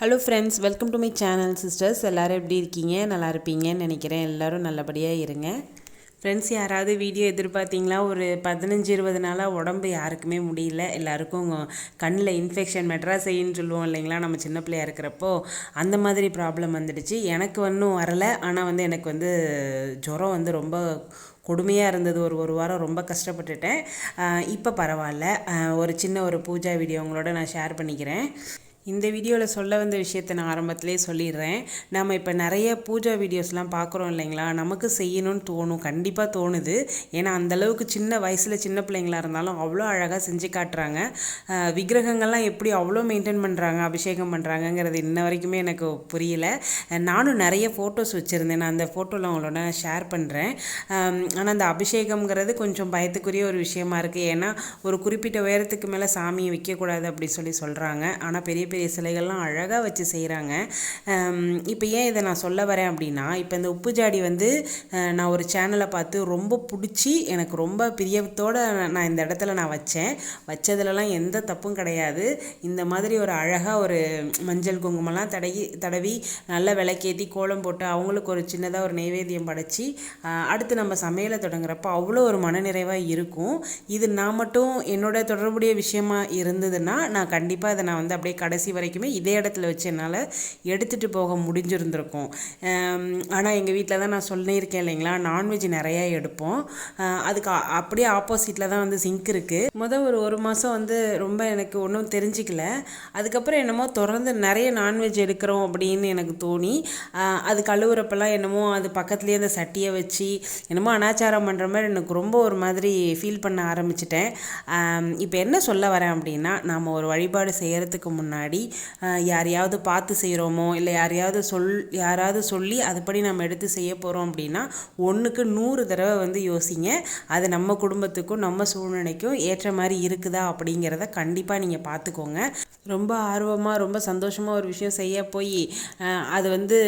Hello friends welcome to my channel sisters எல்லோரும் எப்படி இருக்கீங்க? நல்லா இருப்பீங்கன்னு நினைக்கிறேன். எல்லோரும் நல்லபடியாக இருங்க. ஃப்ரெண்ட்ஸ் யாராவது வீடியோ எதிர்பார்த்தீங்களா? ஒரு பதினஞ்சு இருபது நாளாக உடம்பு யாருக்குமே முடியல. எல்லாருக்கும் கண்ணில் இன்ஃபெக்ஷன் மெட்ராசைன்னு சொல்லுவோம் இல்லைங்களா? நம்ம சின்ன பிள்ளையா இருக்கிறப்போ அந்த மாதிரி ப்ராப்ளம் வந்துடுச்சு. எனக்கு ஒன்றும் வரலை. ஆனால் வந்து எனக்கு வந்து ஜுரம் வந்து ரொம்ப கொடுமையாக இருந்தது. ஒரு ஒரு வாரம் ரொம்ப கஷ்டப்பட்டுட்டேன். இப்போ பரவாயில்ல. ஒரு சின்ன ஒரு பூஜா வீடியோ உங்களோட நான் ஷேர் பண்ணிக்கிறேன். இந்த வீடியோவில் சொல்ல வந்த விஷயத்தை நான் ஆரம்பத்திலே சொல்லிடுறேன். நம்ம இப்போ நிறைய பூஜா வீடியோஸ்லாம் பார்க்குறோம் இல்லைங்களா? நமக்கு செய்யணும்னு தோணும் கண்டிப்பாக தோணுது. ஏன்னா அந்தளவுக்கு சின்ன வயசில் சின்ன பிள்ளைங்களாக இருந்தாலும் அவ்வளோ அழகாக செஞ்சு காட்டுறாங்க. விக்கிரகங்கள்லாம் எப்படி அவ்வளோ மெயின்டைன் பண்ணுறாங்க அபிஷேகம் பண்ணுறாங்கங்கிறது இன்ன வரைக்குமே எனக்கு புரியல. நானும் நிறைய ஃபோட்டோஸ் வச்சுருந்தேன். நான் அந்த ஃபோட்டோவில் அவங்களோட ஷேர் பண்ணுறேன் ஆனால் அந்த அபிஷேகம்ங்கிறது கொஞ்சம் பயத்துக்குரிய ஒரு விஷயமா இருக்குது ஏன்னா ஒரு குறிப்பிட்ட உயரத்துக்கு மேலே சாமியை வைக்கக்கூடாது அப்படி சொல்லி சொல்கிறாங்க ஆனால் பெரிய பெரிய சிலைகள்லாம் அழகாக வச்சு செய்கிறாங்க இப்போ ஏன் இதை நான் சொல்ல வரேன் அப்படின்னா இப்போ இந்த உப்பு ஜாடி வந்து நான் ஒரு சேனலை பார்த்து ரொம்ப பிடிச்சி எனக்கு ரொம்ப பிரியத்தோடு நான் இந்த இடத்துல நான் வச்சேன். வச்சதுலலாம் எந்த தப்பும் கிடையாது. இந்த மாதிரி ஒரு அழகாக ஒரு மஞ்சள் குங்குமம்லாம் தடவி தடவி நல்ல விளக்கேற்றி கோலம் போட்டு அவங்களுக்கு ஒரு சின்னதாக ஒரு நைவேத்தியம் படைச்சி அடுத்து நம்ம சமையலை தொடங்குறப்போ அவ்வளோ ஒரு மனநிறைவாக இருக்கும். இது நான் மட்டும் என்னோட தொடர்புடைய விஷயமா இருந்ததுன்னா நான் கண்டிப்பாக இதை நான் வந்து அப்படியே கடைசி கடைசி வரைக்குமே இதே இடத்துல வச்சு என்னால் எடுத்துகிட்டு போக முடிஞ்சிருந்திருக்கும். ஆனால் எங்கள் வீட்டில் தான் நான் சொல்லியிருக்கேன் இல்லைங்களா? நான்வெஜ் நிறையா எடுப்போம். அதுக்கு அப்படியே ஆப்போசிட்டில் தான் வந்து சிங்க் இருக்குது மொதல் ஒரு ஒரு மாதம் வந்து ரொம்ப எனக்கு ஒன்றும் தெரிஞ்சிக்கல. அதுக்கப்புறம் என்னமோ தொடர்ந்து நிறைய நான்வெஜ் எடுக்கிறோம் அப்படின்னு எனக்கு தோணி. அது கழுவுறப்பெல்லாம் என்னமோ அது பக்கத்துலேயே அந்த சட்டியை வச்சு என்னமோ அனாச்சாரம் பண்ணுற மாதிரி எனக்கு ரொம்ப ஒரு மாதிரி ஃபீல் பண்ண ஆரம்பிச்சிட்டேன். இப்போ என்ன சொல்ல வரேன் அப்படின்னா நாம் ஒரு வழிபாடு செய்கிறதுக்கு முன்னாடி முன்னாடி யாரையாவது பார்த்து செய்கிறோமோ இல்லை யாரையாவது சொல் யாராவது சொல்லி அதுபடி நம்ம எடுத்து செய்ய போகிறோம் அப்படின்னா ஒன்றுக்கு நூறு தடவை வந்து யோசிங்க. அது நம்ம குடும்பத்துக்கும் நம்ம சூழ்நிலைக்கும் ஏற்ற மாதிரி இருக்குதா அப்படிங்கிறத கண்டிப்பாக நீங்கள் பார்த்துக்கோங்க. ரொம்ப ஆர்வமாக ரொம்ப சந்தோஷமாக ஒரு விஷயம் செய்ய போய் அது வந்து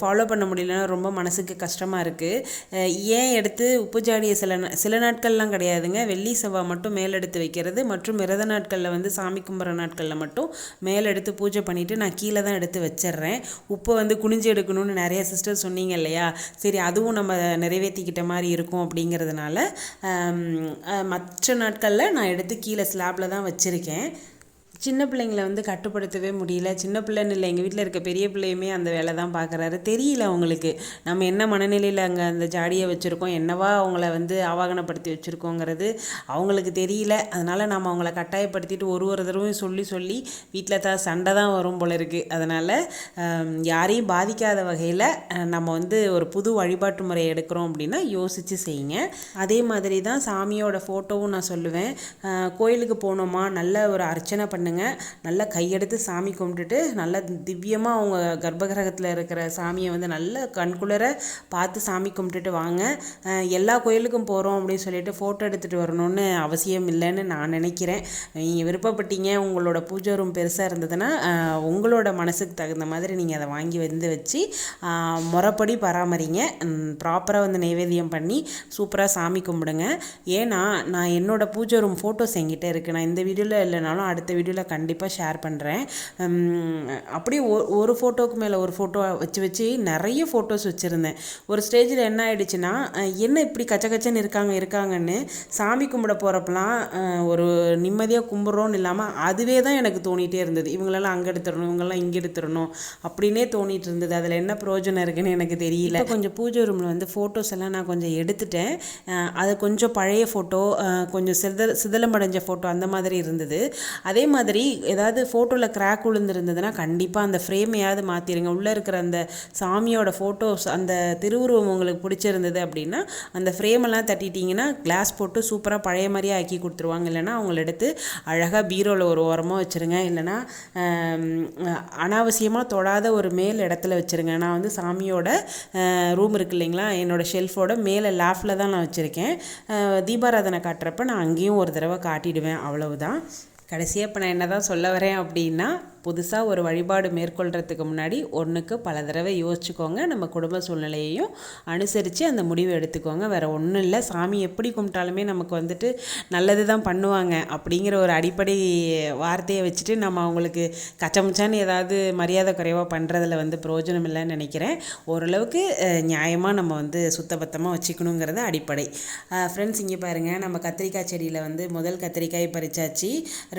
ஃபாலோ பண்ண முடியலன்னா ரொம்ப மனசுக்கு கஷ்டமாக இருக்குது ஏன் எடுத்து உப்பு ஜாடியை சில சில நாட்கள்லாம் கிடையாதுங்க. வெள்ளி செவ்வாய் மட்டும் மேலெடுத்து வைக்கிறது மற்றும் விரத நாட்களில் வந்து சாமி கும்பிட்ற நாட்களில் மட்டும் மேலெடுத்து எடுத்து பூஜை பண்ணிவிட்டு நான் கீழே தான் எடுத்து வச்சிட்றேன் உப்பை வந்து குனிஞ்சு எடுக்கணும்னு நிறைய சிஸ்டர் சொன்னீங்க இல்லையா? சரி அதுவும் நம்ம நிறைவேற்றிக்கிட்ட மாதிரி இருக்கும் அப்படிங்கிறதுனால மற்ற நாட்களில் நான் எடுத்து கீழே ஸ்லாப்பில் தான் வச்சுருக்கேன். சின்ன பிள்ளைங்கள வந்து கட்டுப்படுத்தவே முடியல. சின்ன பிள்ளைன்னு இல்லை எங்கள் வீட்டில் இருக்க பெரிய பிள்ளையுமே அந்த வேலை தான் பார்க்குறாரு தெரியல அவங்களுக்கு. நம்ம என்ன மனநிலையில் அங்கே அந்த ஜாடியை வச்சுருக்கோம் என்னவா அவங்கள வந்து ஆவாகனப்படுத்தி வச்சுருக்கோங்கிறது அவங்களுக்கு தெரியல. அதனால் நம்ம அவங்கள கட்டாயப்படுத்திட்டு ஒரு ஒரு தடவையும் சொல்லி சொல்லி வீட்டில் தான் சண்டை தான் வரும் போல இருக்குது அதனால் யாரையும் பாதிக்காத வகையில் நம்ம வந்து ஒரு புது வழிபாட்டு முறையை எடுக்கிறோம் அப்படின்னா யோசித்து செய்யுங்க. அதே மாதிரி தான் சாமியோட ஃபோட்டோவும் நான் சொல்லுவேன். கோயிலுக்கு போனோமா நல்ல ஒரு அர்ச்சனை பண்ணி பண்ணுங்க. நல்லா கையெடுத்து சாமி கும்பிட்டுட்டு நல்லா திவ்யமாக அவங்க கர்ப்பகிரகத்தில் இருக்கிற சாமியை வந்து நல்ல கண்குளிர பார்த்து சாமி கும்பிட்டுட்டு வாங்க. எல்லா கோயிலுக்கும் போகிறோம் அப்படின்னு சொல்லிட்டு ஃபோட்டோ எடுத்துகிட்டு வரணும்னு அவசியம் இல்லைன்னு நான் நினைக்கிறேன். நீங்கள் விருப்பப்பட்டீங்க உங்களோட பூஜை ரூம் பெருசாக இருந்ததுன்னா உங்களோட மனசுக்கு தகுந்த மாதிரி நீங்கள் அதை வாங்கி வந்து வச்சு முறைப்படி பராமரிங்க. ப்ராப்பராக வந்து நைவேத்தியம் பண்ணி சூப்பராக சாமி கும்பிடுங்க. ஏன்னா நான் என்னோடய பூஜை ரூம் ஃபோட்டோஸ் என்கிட்ட இருக்குது நான் இந்த வீடியோவில் இல்லைனாலும் அடுத்த வீடியோ வீடியோவில் கண்டிப்பாக ஷேர் பண்ணுறேன் அப்படியே ஒரு ஃபோட்டோவுக்கு மேலே ஒரு ஃபோட்டோ வச்சு வச்சு நிறைய ஃபோட்டோஸ் வச்சுருந்தேன். ஒரு ஸ்டேஜில் என்ன ஆகிடுச்சுன்னா என்ன இப்படி கச்ச கச்சன்னு இருக்காங்க இருக்காங்கன்னு சாமி கும்பிட போகிறப்பெல்லாம் ஒரு நிம்மதியாக கும்பிட்றோன்னு இல்லாமல் அதுவே தான் எனக்கு தோணிகிட்டே இருந்தது. இவங்களெல்லாம் அங்கே எடுத்துடணும் இவங்கெல்லாம் இங்கே எடுத்துடணும் அப்படின்னே தோணிகிட்டு இருந்தது. அதில் என்ன பிரயோஜனம் இருக்குன்னு எனக்கு தெரியல. கொஞ்சம் பூஜை ரூமில் வந்து ஃபோட்டோஸ் எல்லாம் நான் கொஞ்சம் எடுத்துட்டேன். அது கொஞ்சம் பழைய ஃபோட்டோ கொஞ்சம் சிதல் சிதலமடைஞ்ச ஃபோட்டோ அந்த மாதிரி இருந்தது. அதே மாதிரி ஏதாவது ஃபோட்டோவில் கிராக் விழுந்துருந்ததுன்னா கண்டிப்பாக அந்த ஃப்ரேமையாவது மாற்றிடுங்க உள்ளே இருக்கிற அந்த சாமியோட ஃபோட்டோஸ் அந்த திருவுருவம் உங்களுக்கு பிடிச்சிருந்தது அப்படின்னா அந்த ஃப்ரேமெல்லாம் தட்டிட்டிங்கன்னா கிளாஸ் போட்டு சூப்பராக பழைய மாதிரியே ஆக்கி கொடுத்துருவாங்க. இல்லைனா அவங்கள எடுத்து அழகாக பீரோவில் ஒரு ஓரமாக வச்சுருங்க. இல்லைனா அனாவசியமாக தொடாத ஒரு மேல் இடத்துல வச்சுருங்க. நான் வந்து சாமியோட ரூம் இருக்கு இல்லைங்களா? என்னோடய ஷெல்ஃபோட மேலே லேஃபில் தான் நான் வச்சுருக்கேன். தீபாராதனை காட்டுறப்ப நான் அங்கேயும் ஒரு தடவை காட்டிடுவேன். அவ்வளவுதான். கடைசியாக இப்போ நான் என்ன தான் சொல்ல வரேன் அப்படின்னா புதுசாக ஒரு வழிபாடு மேற்கொள்கிறதுக்கு முன்னாடி ஒன்றுக்கு பல தடவை யோசிச்சுக்கோங்க. நம்ம குடும்ப சூழ்நிலையையும் அனுசரித்து அந்த முடிவை எடுத்துக்கோங்க. வேறு ஒன்றும் இல்லை. சாமி எப்படி கும்பிட்டாலுமே நமக்கு வந்துட்டு நல்லது தான் பண்ணுவாங்க அப்படிங்கிற ஒரு அடிப்படை வார்த்தையை வச்சுட்டு நம்ம அவங்களுக்கு கச்சமுச்சான்னு ஏதாவது மரியாதை குறைவாக பண்ணுறதுல வந்து பிரயோஜனம் இல்லைன்னு நினைக்கிறேன். ஓரளவுக்கு நியாயமாக நம்ம வந்து சுத்தபத்தமாக வச்சுக்கணுங்கிறது அடிப்படை. ஃப்ரெண்ட்ஸ் இங்கே பாருங்கள் நம்ம கத்திரிக்காய் செடியில் வந்து முதல் கத்திரிக்காய் பறிச்சாச்சு.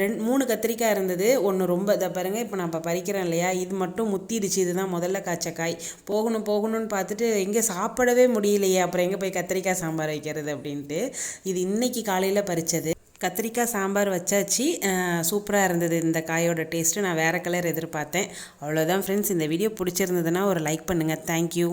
ரெண்டு மூணு கத்திரிக்காய் இருந்தது. ஒன்று ரொம்ப இதை பாருங்கள் இப்போ நான் இப்போ பறிக்கிறேன் இல்லையா? இது மட்டும் முத்திடுச்சு. இதுதான் முதல்ல காய்ச்ச காய். போகணும் போகணும்னு பார்த்துட்டு எங்கே சாப்பிடவே முடியலையே. அப்புறம் எங்கே போய் கத்திரிக்காய் சாம்பார் வைக்கிறது அப்படின்ட்டு. இது இன்றைக்கி காலையில் பறித்தது கத்திரிக்காய் சாம்பார் வச்சாச்சு. சூப்பராக இருந்தது. இந்த காயோட டேஸ்ட்டு நான் வேறு கலர் எதிர்பார்த்தேன். அவ்வளோதான் ஃப்ரெண்ட்ஸ் இந்த வீடியோ பிடிச்சிருந்ததுன்னா ஒரு லைக் பண்ணுங்கள் தேங்க்யூ